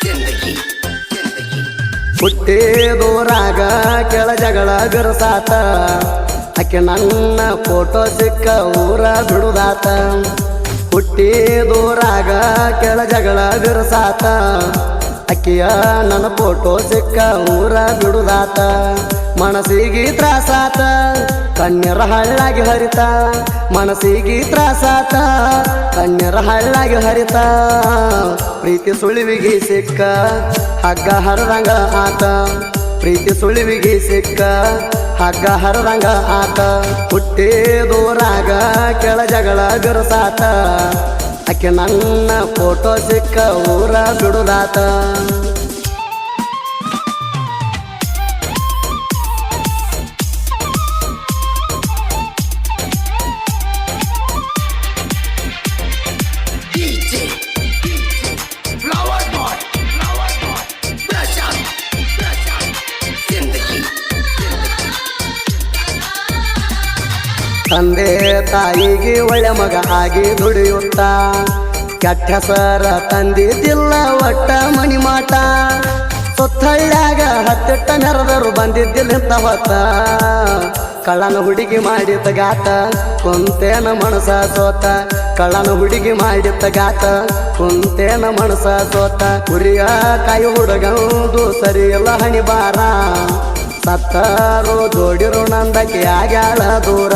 Zindagi. ಹುಟ್ಟಿದೂರಾಗ ಕೆಳ ಜಗಳ ಬಿರುಸಾತ ಆಕೆ ನನ್ನ ಫೋಟೋ ಸಿಕ್ಕ ಊರ ಬಿಡುದಾತ ಹುಟ್ಟಿದೂರಾಗ ಕೆಳ ಜಗಳ ಬಿರುಸಾತ ಅಕ್ಕಿಯ ನನ್ನ ಫೋಟೋ ಸಿಕ್ಕ ಊರ ಬಿಡುದಾತ. ಮನಸ್ಸಿಗೆ ತ್ರಾಸಾತ. ಕಣ್ಣರ ಹಳ್ಳಾಗಿ ಹರಿತ. ಮನಸ್ಸಿಗೆ ತ್ರಾಸಾತ. ಕಣ್ಣರ ಹಳ್ಳಾಗಿ ಹರಿತ. ಪ್ರೀತಿ ಸುಳಿವಿಗೆ ಸಿಕ್ಕ ಹಗ್ಗ ಹರದಂಗ ಆತ. ಪ್ರೀತಿ ಸುಳಿವಿಗೆ ಸಿಕ್ಕ ಹಗ್ಗ ಹರದಂಗ ಆತ. ಹುಟ್ಟಿದೂರಾಗ ಕೆಳ ಜಗಳ ಬಿರುಸಾತ. ಆಕೆ ನನ್ನ ಫೋಟೋ ಸಿಕ್ಕ ಊರ ಬಿಡುದಾತ ತಂದೆ ತಾಯಿಗೆ ಒಳ್ಳೆ ಮಗ ಆಗಿ ದುಡಿಯುತ್ತ. ಕೆಟ್ಟ ಹೆಸರ ತಂದಿದ್ದಿಲ್ಲ, ಒಟ್ಟ ಮಣಿ ಮಾಟ. ಸುತ್ತಳ್ಳ್ಯಾಗ ಹತ್ತಿಟ್ಟ ನೆರೆದರು ಬಂದಿದ್ದಿಲ್ಲ ಇಂಥ ಹೊತ್ತ. ಕಳ್ಳನ ಹುಡುಗಿ ಮಾಡಿದ್ದ ಗಾತ ಕುಂತೇನ ಮನಸ ಸೋತ. ಕಳ್ಳನ ಹುಡುಗಿ ಮಾಡಿದ್ದ ಗಾತ ಕುಂತೇನ ಮನಸ ಸೋತ. ಕುರಿಯ ಕಾಯಿ ಹುಡುಗಂದು ಸರಿ ಇಲ್ಲ ಹಣಿ ಬಾರ ಸತ್ತಾರು ದೊಡಿರು ನಂದಕ್ಕೆ ಆಗ್ಯಾಳ ದೂರ.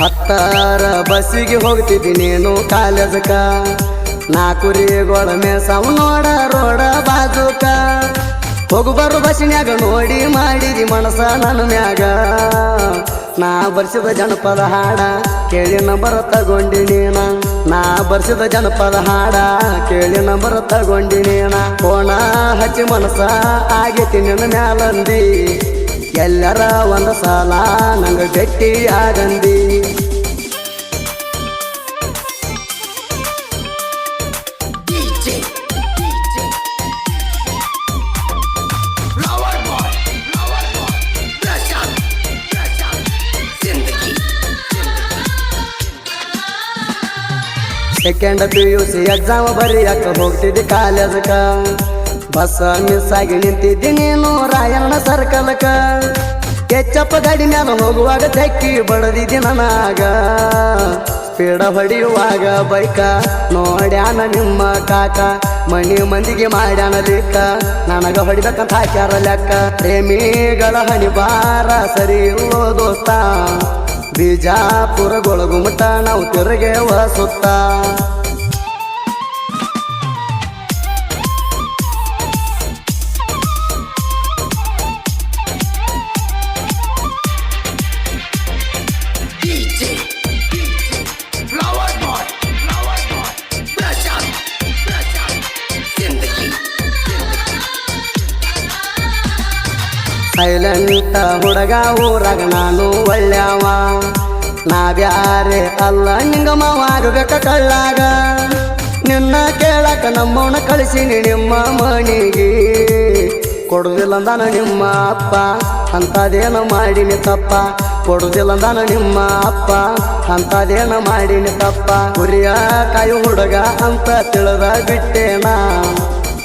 ಹತ್ತಾರ ಬಸ್ಸಿಗೆ ಹೋಗ್ತಿದ್ದೀನಿ ಏನು ಕಾಲೇಜಕ್ಕ. ನಾ ಕುರಿಗೊಳ ನೋಡ, ರೋಡ ಬಾಜುಕ. ಹೋಗು ಬಸ್ನ್ಯಾಗ ನೋಡಿ ಮಾಡಿದಿ ಮನಸ ನನ್ನ ಮ್ಯಾಗ. ನಾ ಬರ್ಸಿದ ಜನಪದ ಹಾಡ ಕೇಳಿ ನಂಬರ್ ತಗೊಂಡಿನೇನ ನಾ ಬರ್ಸಿದ ಜನಪದ ಹಾಡ ಕೇಳಿ ನಂಬರ್ ತಗೊಂಡಿನೇನ ಕೋಣ ಹಚ್ಚಿ ಮನಸ ಆಗೇತಿ ನಿನ್ನ ಮ್ಯಾಲಂದಿ. ಎಲ್ಲರ ಒಂದು ಸಲ ನಂಗೆ ಗಟ್ಟಿ ಆಗಂದಿ. Second P U C exam ಬರೆಯಕ್ಕೆ ಹೋಗ್ತಿದ್ದಿ ಕಾಲೇಜಕ ಬಸ್ ಮಿಸ್ ಆಗಿ ನಿಂತಿದ್ದಿ ನೀನು ರಾಯಣ್ಣ ಸರ್ಕಲ್ಕ. ಕೆಚ್ಚಪ್ಪ ಗಾಡಿ ಮೇಲೆ ಹೋಗುವಾಗ ತೆಕ್ಕಿ ಬಡದಿದ್ದಿ ನನಗ. ಪೀಡ ಹೊಡೆಯುವಾಗ ಬೈಕ ನೋಡ್ಯಾನ ನಿಮ್ಮ ಕಾಕ. ಮನಿ ಮಂದಿಗೆ ಮಾಡ್ಯಾನ ಲೆಕ್ಕ. ನನಗ ಹೊಡಿಬೇಕಂತ ಹಾಕ್ಯಾರ ಲೆಕ್ಕ. ಪ್ರೇಮಿಗಳ ಹಣಿ ಬಾರ ಸರಿ ಓ ದೋಸ್ತ. ಬಿಜಾಪುರ ಗೊಳಗುಮಟ ನಾವು ತಿರುಗೇವ ಸುತ್ತ. ಸೈಲೆಂಟ ಹುಡುಗ ಊರಾಗ ನಾನು ಒಳ್ಳೆವ ನಾವ್ಯಾರೆ ಅಲ್ಲ ನಿಂಗಮ್ಮವಾಗಬೇಕ ಕಳ್ಳಾಗ. ನಿನ್ನ ಕೇಳಕ ನಮ್ಮವನ ಕಳಿಸಿನಿ ನಿಮ್ಮ ಮನೆಗೆ. ಕೊಡುದಿಲ್ಲ ಅಂದಾನ ನಿಮ್ಮ ಅಪ್ಪ ಅಂಥದೇನ ಮಾಡಿನಿ ತಪ್ಪ. ಕೊಡುದಿಲ್ಲ ಅಂದಾನ ನಿಮ್ಮ ಅಪ್ಪ ಅಂಥದೇನ ಮಾಡಿನಿ ತಪ್ಪ. ಕುರಿಯ ಕೈ ಹುಡುಗ ಅಂತ ತಿಳಿದ ಬಿಟ್ಟೇನಾ.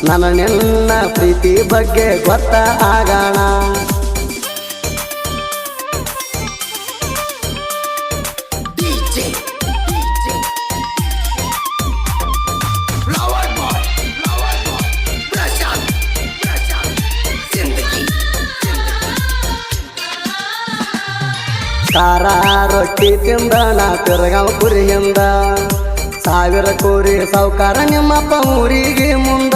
ನನ್ನ ನಿನ್ನ ಪ್ರೀತಿ ಬಗ್ಗೆ ಗೊತ್ತ ಆಗೋಣ. ಖಾರ ರೊಟ್ಟಿ ತಿಂದ ನಾ ತಿರ್ಗಾವ್ ಕುರಿಯಿಂದ ಸಾವಿರ ಕೂರಿ ಸಾವುಕಾರ ನಿಮ್ಮಪ್ಪ ಊರಿಗೆ ಮುಂದ.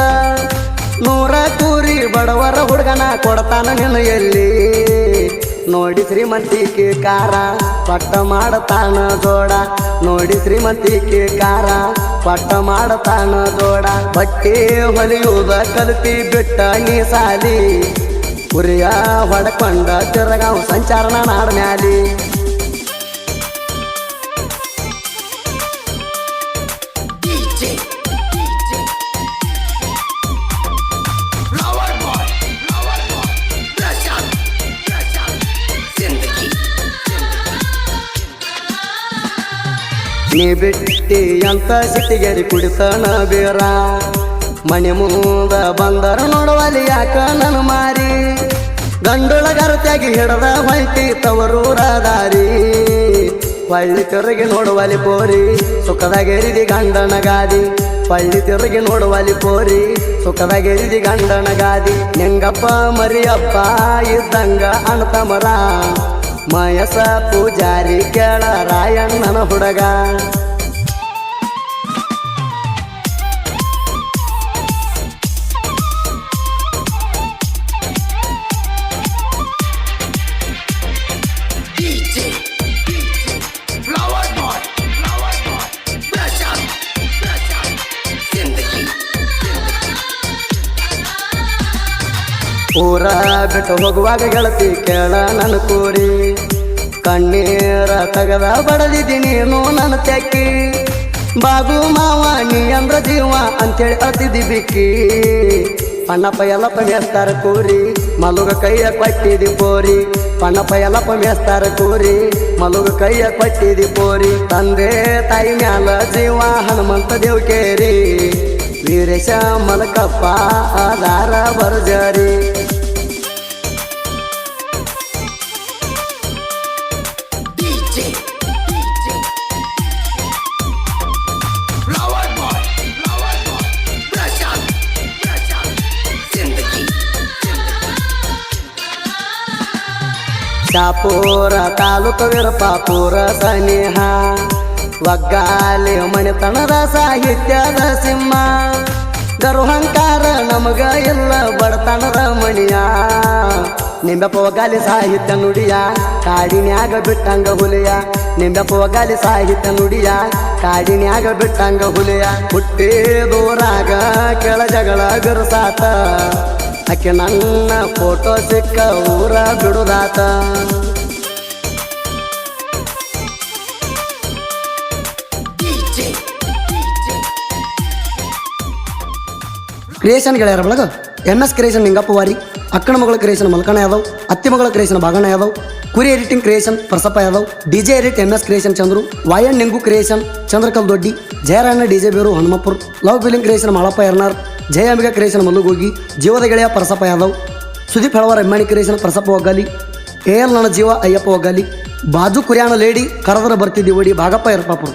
ನೂರ ಕೂರಿ ಬಡವರ ಹುಡುಗನ ಕೊಡ್ತಾನ ನಿನ್ನ ಎಲ್ಲಿ. ನೋಡಿ ಶ್ರೀಮಂತಿಕೆ ಕಾರ ಪಟ್ಟ ಮಾಡತಾನ ಜೋಡ. ನೋಡಿ ಶ್ರೀಮಂತಿಕೆ ಕಾರ ಪಟ್ಟ ಮಾಡತಾನ ಜೋಡ. ಬಟ್ಟೆ ಹೊಲಿಯುವುದ ಕಲ್ತಿ ಬಿಟ್ಟ ನೀ ಸಾಲಿ ಉರಿಯ ಹೊಡ್ಕೊಂಡ ತಿರಗಾವ್ ಸಂಚಾರನ ನಾಡ ಮ್ಯಾಲಿ DJ, DJ. Flower boy, flower boy. Prashant, Prashant. Zindagi, ನೀ ಬಿಟ್ಟಿ ಅಂತ ಸಿಟ್ಟಿಗೆರಿ ಕುಡಿತನ ಬೇರ ಮನೆ ಮುಂದ ಬಂದರು ನೋಡುವಲ್ಲಿ ಯಾಕ ನನ್ನ ಮಾರಿ? ಗಂಡುಳ ಗರತ್ಯಾಗಿ ಹಿಡದ ಹೊಯ್ತಿ ತವರೂರ ದಾರಿ ಪಳ್ಳಿ ತಿರುಗಿ ನೋಡುವಲ್ಲಿ ಪೋರಿ ಸುಖದಾಗೆರಿದಿ ಗಂಡನ ಗಾದಿ. ಪಳ್ಳಿ ತಿರುಗಿ ನೋಡುವಲ್ಲಿ ಪೋರಿ ಸುಖದಾಗೆರಿದಿ ಗಂಡನ ಗಾದಿ. ನಿಂಗಪ್ಪ, ಮರಿಯಪ್ಪ ಇದ್ದಂಗ ಅಣ್ತಮರ ಮಯಸ ಪೂಜಾರಿ ಕೇಳ ರಾಯಣ್ಣನ ಹುಡುಗ. ಊರ ಬಿಟ್ಟು ಹೋಗುವಾಗ ಗೆಳತಿ ಕೇಳ ನನ್ನ ಕೂರಿ. ಕಣ್ಣೀರ ತಗದ ಬಡದಿದ್ದೀನಿ ನೀನು ನನ್ನ ತೆಕ್ಕಿ ಬಾಬು ಮಾವ, ನೀ ಅಂದ್ರ ಜೀವ ಅಂತೇಳಿ ಅತಿದಿ ಬಿಕ್ಕಿ. ಪಣ್ಣಪ್ಪ ಎಲ್ಲಪ್ಪ ಮೇಸ್ತಾರ ಕೂರಿ, ಮಲುಗ ಕೈಯ ಕೊಟ್ಟಿದಿ ಪೋರಿ. ಪಣ್ಣಪ್ಪ ಎಲ್ಲಪ್ಪ ಮೇಸ್ತಾರ ಕೂರಿ, ಮಲುಗ ಕೈಯ ಕೊಟ್ಟಿದಿ ಪೋರಿ. ತಂದೆ ತಾಯಿ ಮ್ಯಾಲ ಜೀವ ಹನುಮಂತ ದೇವ್ ಕೇರಿ. ವೀರೇಶ ಮಲಕಪ್ಪ, ಆಧಾರ ಬರ್ಜರಿ ಶಾಪೂರ ತಾಲೂಕು ವೀರಪಾಪುರ ಸನಿಹ. ಒಗ್ಗಾಲಿ ಮನೆತನದ ಸಾಹಿತ್ಯದ ಸಿಂಹ. ಗರುಹಂಕಾರ ನಮಗ ಎಲ್ಲ ಬಡತನದ ಮಣಿಯ. ನಿಂಬೆ ಪೋಗಾಲಿ ಸಾಹಿತ್ಯ ನುಡಿಯ, ಕಾಡಿನ್ಯಾಗ ಬಿಟ್ಟಂಗ ಹುಲಿಯ. ನಿಂಬೆ ಪೋಗಾಲಿ ಸಾಹಿತ್ಯ ನುಡಿಯ, ಕಾಡಿನ್ಯಾಗ ಬಿಟ್ಟಂಗ ಹುಲಿಯ. ಹುಟ್ಟಿ ದೂರಾಗ ಕೆಳ ಜಗಳ ಬಿರುಸಾತ. ಆಕೆ ನನ್ನ ಫೋಟೋ ಸಿಕ್ಕ ಊರ ಬಿಡುದಾತ DJ, DJ. ಕ್ರಿಯೇಷನ್ ಗೆಳೆಯರ ಬಳಗ ಎಂ ಎಸ್ ಕ್ರಿಯೇಷನ್ ನಿಂಗಪ್ಪ ವಾರಿ ಅಕ್ಕನ ಮಗಳ ಕ್ರಿಯೇಷನ್ ಮಲ್ಕಣ ಯಾದವ್ ಅತ್ತಿ ಮಗಳ ಕ್ರಿಯೇಷನ್ ಬಾಗಣ ಯಾದವ್ ಕುರಿ editing creation Prasappa Yadav DJ edit M S creation Chandru ವಾಯನ್ ನಿಂಗು ಕ್ರಿಯೇಷನ್ ಚಂದ್ರಕಲ್ ದೊಡ್ಡಿ ಜಯರಾಯಣ್ಣ ಡಿಜೆ ಬೇರು Hanumapur love feeling creation Malappa ಎರ್ನಾರ್ Jaya Ambika creation ಮಲ್ಲುಗೋಗಿ ಜೀವದ ಗೆಳೆಯ ಪ್ರಸಪ್ಪ ಯಾದವ್, ಸುದೀಪ್ ಹೆಳವರ ಅಭಿಮಾನಿ ಕ್ರಿಯೇಷನ್ ಪ್ರಸಪ್ಪ ಒಗ್ಗಾಲಿ ಎ ಎಲ್ ನನ್ನ ಜೀವ ಅಯ್ಯಪ್ಪ ಒಗ್ಗಾಲಿ ಬಾಜು ಕುರಿಯಾಣ ಲೇಡಿ ಕರದರ ಬರ್ತಿದ್ದೀವಿ ಓಡಿ ಭಾಗಪ್ಪ ಯರ್ಪಾಪುರ್.